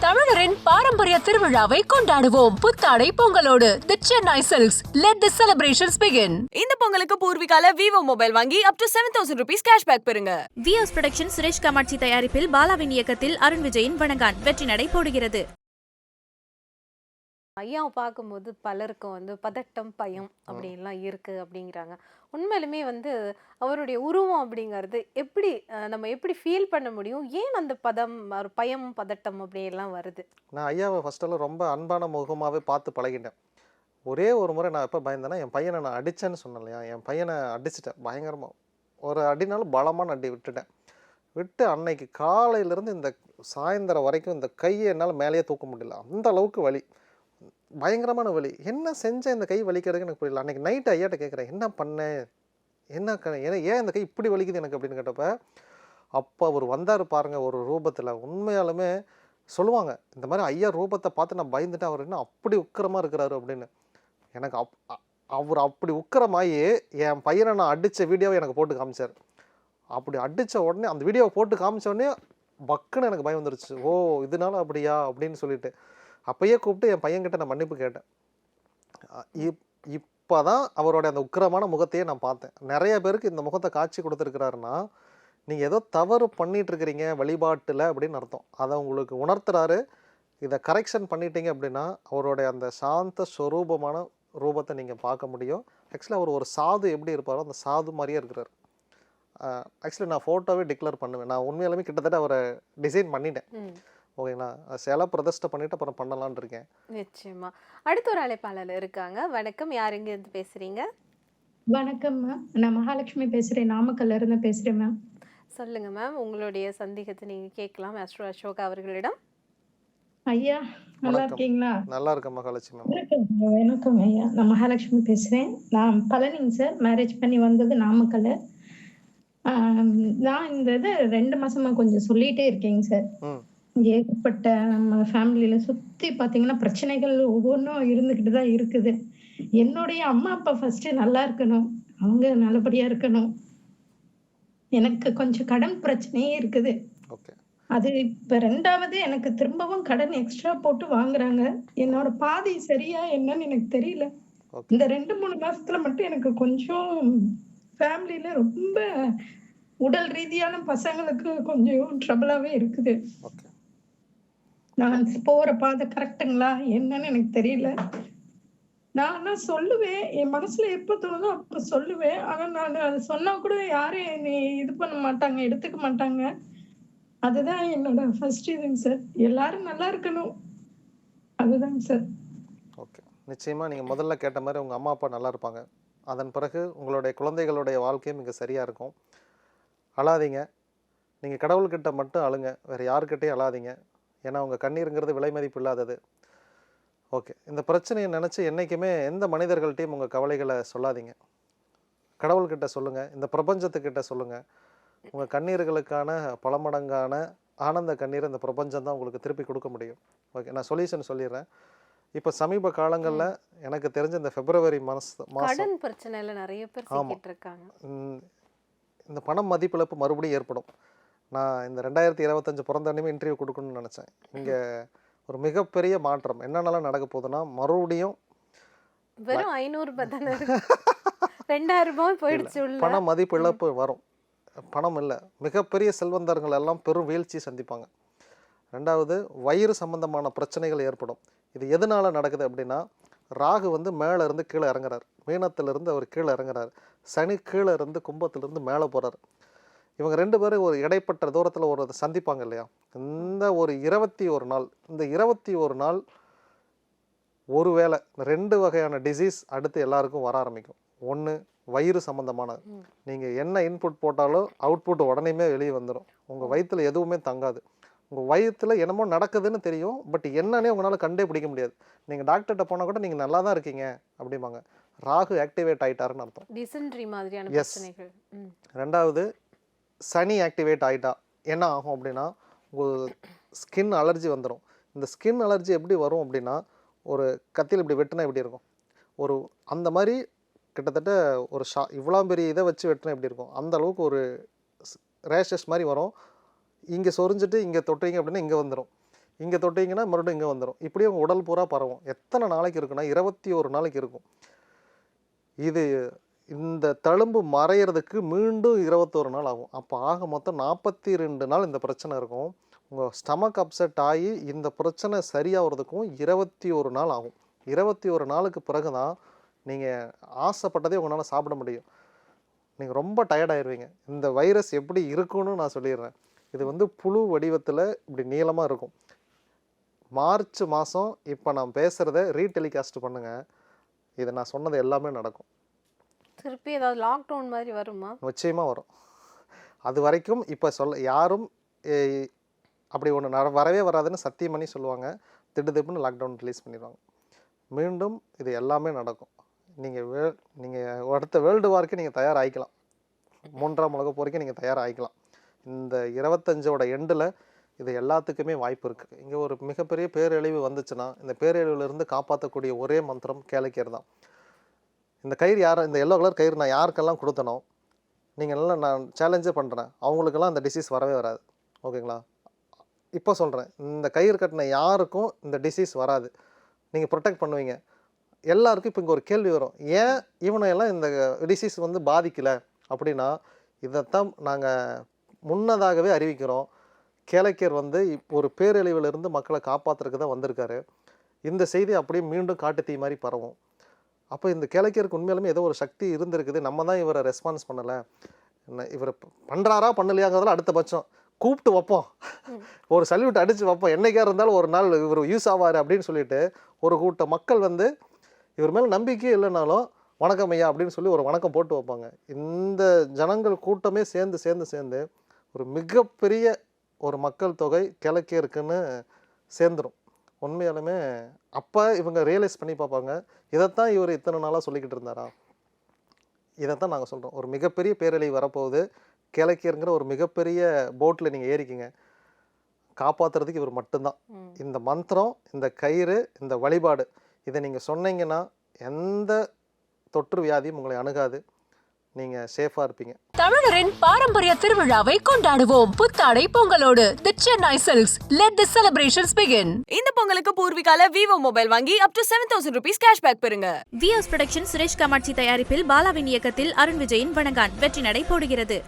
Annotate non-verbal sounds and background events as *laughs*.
தமிழரின் பாரம்பரிய திருவிழாவை கொண்டாடுவோம். புத்தாடை பொங்கலோடு. The Chennai silks let the celebrations begin இந்த பொங்கலுக்கு பூர்விகால விவோ மொபைல் வாங்கி up to seven thousand rupees cashback பெறுங்க. விஎஸ் புரொடக்ஷன் சுரேஷ் காமாட்சி தயாரிப்பில் பாலாவின் இயக்கத்தில் அருண் விஜயின் வணங்கான். வெற்றி நடை போடுகிறது. ஐயாவை பார்க்கும்போது பலருக்கும் வந்து பதட்டம் பயம் அப்படின்லாம் இருக்கு அப்படிங்கிறாங்க. உண்மையிலுமே வந்து அவருடைய உருவம் அப்படிங்கிறது எப்படி நம்ம எப்படி ஃபீல் பண்ண முடியும்? ஏன் அந்த பதம் பயம் பதட்டம் அப்படியெல்லாம் வருது? நான் ஐயாவை ஃபஸ்ட்டெல்லாம் ரொம்ப அன்பான முகமாகவே பார்த்து பழகிட்டேன். ஒரே ஒரு முறை நான் எப்போ பயந்தேன்னா என் பையனை நான் அடித்தேன்னு சொன்னேன் இல்லையா? என் பையனை அடிச்சிட்டேன் பயங்கரமாக ஒரு அடினாலும் பலமான அடி விட்டுட்டேன். விட்டு அன்னைக்கு காலையிலேருந்து இந்த சாயந்தரம் வரைக்கும் இந்த கையை என்னால் மேலேயே தூக்க முடியல. அந்த அளவுக்கு வலி. பயங்கரமான வலி. என்ன செஞ்சேன் இந்த கை வலிக்கிறதுக்கு எனக்கு புரியல. அன்றைக்கி நைட்டு ஐயாட்ட கேட்குறேன் என்ன பண்ணேன் என்ன க ஏன்னா ஏன் இந்த கை இப்படி வலிக்குது எனக்கு? அப்படின்னு கேட்டப்ப அப்போ அவர் வந்தார் பாருங்கள் ஒரு ரூபத்தில். உண்மையாலுமே சொல்லுவாங்க இந்த மாதிரி ஐயா ரூபத்தை பார்த்து நான் பயந்துட்டேன். அவர் என்ன அப்படி உக்கிரமாக இருக்கிறாரு? அப்படின்னு. எனக்கு அப் அவர் அப்படி உக்கிரமாயி என் பையனை நான் அடித்த வீடியோவை எனக்கு போட்டு காமிச்சார். அப்படி அடித்த உடனே அந்த வீடியோவை போட்டு காமிச்ச உடனே பக்குன்னு எனக்கு பயம் வந்துருச்சு. ஓ இதனால அப்படியா? அப்படின்னு சொல்லிட்டு. அப்போயே கூப்பிட்டு என் பையன்கிட்ட நான் மன்னிப்பு கேட்டேன். இப் இப்போ தான் அவரோட அந்த உக்கிரமான முகத்தையே நான் பார்த்தேன். நிறைய பேருக்கு இந்த முகத்தை காட்சி கொடுத்துருக்கிறாருன்னா நீங்கள் ஏதோ தவறு பண்ணிகிட்ருக்கிறீங்க வழிபாட்டில் அப்படின்னு அர்த்தம். அதை உங்களுக்கு உணர்த்துறாரு. இதை கரெக்ஷன் பண்ணிட்டீங்க அப்படின்னா அவருடைய அந்த சாந்த ஸ்வரூபமான ரூபத்தை நீங்கள் பார்க்க முடியும். ஆக்சுவலாக அவர் ஒரு சாது எப்படி இருப்பாரோ அந்த சாது மாதிரியே இருக்கிறார். ஆக்சுவலி நான் ஃபோட்டோவே டிக்ளேர் பண்ணுவேன். நான் உண்மையாலுமே கிட்டத்தட்ட அவரை டிசைன் பண்ணிட்டேன். ஓகேங்களா? சிலை பிரதிஷ்டை பண்ணிவிட்டு அப்புறம் பண்ணலான்னு இருக்கேன். நிச்சயமா. அடுத்த ஒரு அழைப்பாளர் இருக்காங்க. வணக்கம். யார் எங்க இருந்து பேசுறீங்க? வணக்கம் மேம் நான் மகாலட்சுமி பேசுறேன். நாமக்கல்ல இருந்து பேசுறேன் மேம் சொல்லுங்க மேம் உங்களுடைய சந்தேகத்தை நீங்க கேட்கலாம். அஸ்ட்ரோ அசோக் அவர்களிடம். ஐயா நல்லா. இருக்கீங்களா? நல்லா இருக்கேன் மகாலட்சுமி வணக்கம் ஐயா. நான் மகாலட்சுமி பேசுறேன். நான் பழனிங்க சார். மேரேஜ் பண்ணி வந்தது நாமக்கல் நான் இந்த இது ரெண்டு மாசமா கொஞ்சம் சொல்லிட்டே இருக்கேங்க சார். ஏகப்பட்ட நம்ம ஃபேமிலியில சுத்தி பாத்தீங்கன்னா பிரச்சனைகள் ஒவ்வொன்றும் இருந்துகிட்டு தான் இருக்குது. என்னுடைய அம்மா அப்பா ஃபர்ஸ்ட் நல்லா இருக்கணும். அவங்க நல்லபடியா இருக்கணும். எனக்கு கொஞ்சம் கடன் பிரச்சனையே இருக்குது. அது இப்ப ரெண்டாவது எனக்கு திரும்பவும் கடன் எக்ஸ்ட்ரா போட்டு வாங்குறாங்க. என்னோட பாதை சரியா என்னன்னு எனக்கு தெரியல. இந்த ரெண்டு மூணு மாசத்துல மட்டும் எனக்கு கொஞ்சம் ஃபேமிலியில ரொம்ப உடல் ரீதியான பசங்களுக்கு கொஞ்சம் ட்ரபிளாவே இருக்குது. நான் போற பாதை கரெக்டுங்களா என்னன்னு எனக்கு தெரியல. நான் சொல்லுவேன்? என் மனசுல எப்ப தோணுதோ அப்ப சொல்லுவேன். ஆனா நான் அது சொன்னா கூட யாரும் என்னை இது பண்ண மாட்டாங்க எடுத்துக்க மாட்டாங்க. அதுதான் என்னோட ஃபர்ஸ்ட் இதுங்க சார் எல்லாரும் நல்லா இருக்கணும். அதுதாங்க சார் ஓகே நிச்சயமாக நீங்கள் முதல்ல கேட்ட மாதிரி உங்கள் அம்மா அப்பா நல்லா இருப்பாங்க. அதன் பிறகு உங்களுடைய குழந்தைகளுடைய வாழ்க்கையும் மிக சரியாக இருக்கும். அழாதீங்க. நீங்கள் கடவுள்கிட்ட மட்டும் அழுங்க. வேறு யாருக்கிட்டையும் அழாதீங்க. ஏன்னா உங்கள் கண்ணீருங்கிறது விலை மதிப்பு இல்லாதது. ஓகே. இந்த பிரச்சனையை நினச்சி என்றைக்குமே எந்த மனிதர்கள்ட்டையும் உங்கள் கவலைகளை சொல்லாதீங்க. கடவுள்கிட்ட சொல்லுங்கள் இந்த பிரபஞ்சத்துக்கிட்ட சொல்லுங்கள் உங்கள் கண்ணீர்களுக்கான பல மடங்கான ஆனந்த கண்ணீர் இந்த பிரபஞ்சம் தான் உங்களுக்கு திருப்பி கொடுக்க முடியும். ஓகே. நான் சொல்யூஷன் சொல்லிடுறேன். இப்போ சமீப காலங்களில் எனக்கு தெரிஞ்ச இந்த பிப்ரவரி மாதம் கடன் பிரச்சனையில நிறைய பேர் ஆமா. சிக்கிட்டு இருக்காங்க. இந்த பணம் மதிப்பிழப்பு மறுபடியும் ஏற்படும். நான் இந்த ரெண்டாயிரத்தி இருபத்தஞ்சு பிறந்தோடனே இன்டர்வியூ கொடுக்கணும்னு நினச்சேன். இங்கே ஒரு மிகப்பெரிய மாற்றம். என்னென்னலாம் நடக்க போகுதுன்னா மறுபடியும் வெறும் ஐநூறு. *laughs* ரெண்டாயிரம் ரூபாய் போயிடுச்சு பண மதிப்பிழப்பு வரும். பணம் இல்லை. மிகப்பெரிய செல்வந்தர்கள் எல்லாம் பெரும் வீழ்ச்சி சந்திப்பாங்க. ரெண்டாவது வயிறு சம்பந்தமான பிரச்சனைகள் ஏற்படும். இது எதனால நடக்குது அப்படின்னா ராகு வந்து மேலே இருந்து கீழே இறங்குறார். மீனத்திலிருந்து அவர் கீழே இறங்குறார். சனி கீழே இருந்து கும்பத்திலிருந்து மேலே போகிறார் இவங்க ரெண்டு பேரும் ஒரு இடைப்பட்ட தூரத்தில் ஒரு சந்திப்பாங்க இல்லையா? இந்த ஒரு இருபத்தி ஒரு நாள் இந்த இருபத்தி ஒரு நாள் ஒருவேளை ரெண்டு வகையான டிசீஸ் அடுத்து எல்லாருக்கும் வர ஆரம்பிக்கும். ஒன்று வயிறு சம்மந்தமான. நீங்கள் என்ன இன்புட் போட்டாலும் அவுட்புட் உடனேயுமே வெளியே வந்துடும் உங்கள் வயித்துல எதுவுமே தங்காது. உங்கள் வயித்துல என்னமோ நடக்குதுன்னு தெரியும். பட் என்னன்னே உங்களால் கண்டே பிடிக்க முடியாது நீங்கள் டாக்டர்கிட்ட போனால் கூட நீங்கள் நல்லா தான் இருக்கீங்க அப்படிம்பாங்க. ராகு ஆக்டிவேட் ஆயிட்டாருன்னு அர்த்தம். டிசென்ட்ரி மாதிரியான ம். ரெண்டாவது சனி ஆக்டிவேட் ஆகிட்டா என்ன ஆகும் அப்படின்னா உங்கள் ஸ்கின் அலர்ஜி வந்துடும் இந்த ஸ்கின் அலர்ஜி எப்படி வரும் அப்படின்னா ஒரு கத்தியில் இப்படி வெட்டினா எப்படி இருக்கும்? ஒரு அந்த மாதிரி கிட்டத்தட்ட ஒரு ஷா இவ்வளோ பெரிய இதை வச்சு வெட்டினா எப்படி இருக்கும்? அந்த அளவுக்கு ஒரு ரேஷஸ் மாதிரி வரும். இங்கே சொரிஞ்சிட்டு இங்கே தொட்டீங்க அப்படின்னா இங்கே வந்துடும் இங்கே தொட்டிங்கன்னா மறுபடியும் இங்கே வந்துடும் இப்படியே உங்கள் உடல் பூரா பரவும். எத்தனை நாளைக்கு இருக்குன்னா இருபத்தி ஒரு நாளைக்கு இருக்கும். இது இந்த தழும்பு மறையிறதுக்கு மீண்டும் இருபத்தோரு நாள் ஆகும். அப்போ ஆக மொத்தம் நாற்பத்தி ரெண்டு நாள் இந்த பிரச்சனை இருக்கும். உங்கள் ஸ்டமக் அப்செட் ஆகி இந்த பிரச்சனை சரியாகிறதுக்கும் இருபத்தி ஒரு நாள் ஆகும். இருபத்தி ஒரு நாளுக்கு பிறகு தான் நீங்கள் ஆசைப்பட்டதே உங்களால் சாப்பிட முடியும். நீங்கள் ரொம்ப டயர்டாயிருவீங்க இந்த வைரஸ் எப்படி இருக்கும்னு நான் சொல்லிடுறேன். இது வந்து புழு வடிவத்தில் இப்படி நீளமாக இருக்கும். மார்ச் மாதம் இப்போ நான் பேசுகிறத ரீடெலிகாஸ்ட் பண்ணுங்கள் இது நான் சொன்னது எல்லாமே நடக்கும். திருப்பி ஏதாவது லாக்டவுன் மாதிரி வருமா? நிச்சயமாக வரும். அது வரைக்கும் இப்போ சொல்ல யாரும் அப்படி ஒன்று நட வரவே வராதுன்னு சத்தியம் பண்ணி சொல்லுவாங்க. திடுதிப்புன்னு லாக்டவுன் ரிலீஸ் பண்ணிடுவாங்க. மீண்டும் இது எல்லாமே நடக்கும். நீங்கள் வே நீங்கள் அடுத்த வேர்ல்டு வார்க்கு நீங்கள் தயாராகிக்கலாம். மூன்றாம் உலக போருக்கு நீங்கள் தயாராகிக்கலாம். இந்த இருபத்தஞ்சோட எண்டில் இது எல்லாத்துக்குமே வாய்ப்பு இருக்குது இங்கே ஒரு மிகப்பெரிய பேரழிவு வந்துச்சுன்னா இந்த பேரழிவுலேருந்து காப்பாற்றக்கூடிய ஒரே மந்திரம் கேளிக்கர் தான் இந்த கயிறு யார் இந்த எல்லோ கலர் கயிறு நான் யாருக்கெல்லாம் கொடுத்தனோ நீங்கள் நல்லா நான் சேலஞ்சே பண்ணுறேன் அவங்களுக்கெல்லாம் அந்த டிசீஸ் வரவே வராது. ஓகேங்களா? இப்போ சொல்கிறேன் இந்த கயிறு கட்டின யாருக்கும் இந்த டிசீஸ் வராது. நீங்கள் ப்ரொடெக்ட் பண்ணுவீங்க. எல்லாருக்கும் இப்போ இங்கே ஒரு கேள்வி வரும். ஏன் இவனை எல்லாம் இந்த டிசீஸ் வந்து பாதிக்கலை? அப்படின்னா இதைத்தான் நாங்கள் முன்னதாகவே அறிவிக்கிறோம். கேளைக்கர் வந்து இப்போ ஒரு பேரழிவிலிருந்து மக்களை காப்பாற்றுறதுக்கு தான் வந்திருக்காரு. இந்த செய்தி அப்படியே மீண்டும் காட்டு தீ மாதிரி பரவும். அப்போ இந்த கேளக்கியருக்கு உண்மையாலுமே ஏதோ ஒரு சக்தி இருந்திருக்குது. நம்ம தான் இவரை ரெஸ்பான்ஸ் பண்ணலை. என்ன இவர் பண்ணுறாரா பண்ணலையாங்கிறதுல அடுத்த பட்சம். கூப்பிட்டு வைப்போம். ஒரு சல்யூட் அடித்து வைப்போம். என்னைக்கா இருந்தாலும் ஒரு நாள் இவர் யூஸ் ஆவார் அப்படின்னு சொல்லிட்டு ஒரு கூட்ட மக்கள் வந்து இவர் மேலே நம்பிக்கையே இல்லைனாலும் வணக்கம் ஐயா அப்படின்னு சொல்லி ஒரு வணக்கம் போட்டு வைப்பாங்க. இந்த ஜனங்கள் கூட்டமே சேர்ந்து சேர்ந்து சேர்ந்து ஒரு மிகப்பெரிய ஒரு மக்கள் தொகை கிழக்கே இருக்குன்னு சேர்ந்துரும். உண்மையாலுமே அப்போ இவங்க ரியலைஸ் பண்ணி பார்ப்பாங்க இதைத்தான் இவர் இத்தனை நாளாக சொல்லிக்கிட்டு இருந்தாரா? இதைத்தான் நாங்கள் சொல்கிறோம் ஒரு மிகப்பெரிய பேரழிவு வரப்போகுது. கிழக்கியருங்கிற ஒரு மிகப்பெரிய போட்டில் நீங்கள் ஏறிக்கிங்க. காப்பாற்றுறதுக்கு இவர் மட்டும்தான். இந்த மந்திரம் இந்த கயிறு இந்த வழிபாடு இதை நீங்கள் சொன்னீங்கன்னா எந்த தொற்று வியாதியும் உங்களை அணுகாது. நீங்கள் சேஃபாக இருப்பீங்க. தமிழரின் பாரம்பரிய திருவிழாவை கொண்டாடுவோம். புத்தாடை பொங்கலோடு. The Chennai silks let the celebrations begin இந்த பொங்கலுக்கு பூர்விகால விவோ மொபைல் வாங்கி up to seven thousand rupees cashback பெறுங்க. விஎஸ் புரொடக்ஷன் சுரேஷ் கமாட்சி தயாரிப்பில் பாலாவின் இயக்கத்தில் அருண் விஜயின் வணங்கான். வெற்றி நடை போடுகிறது.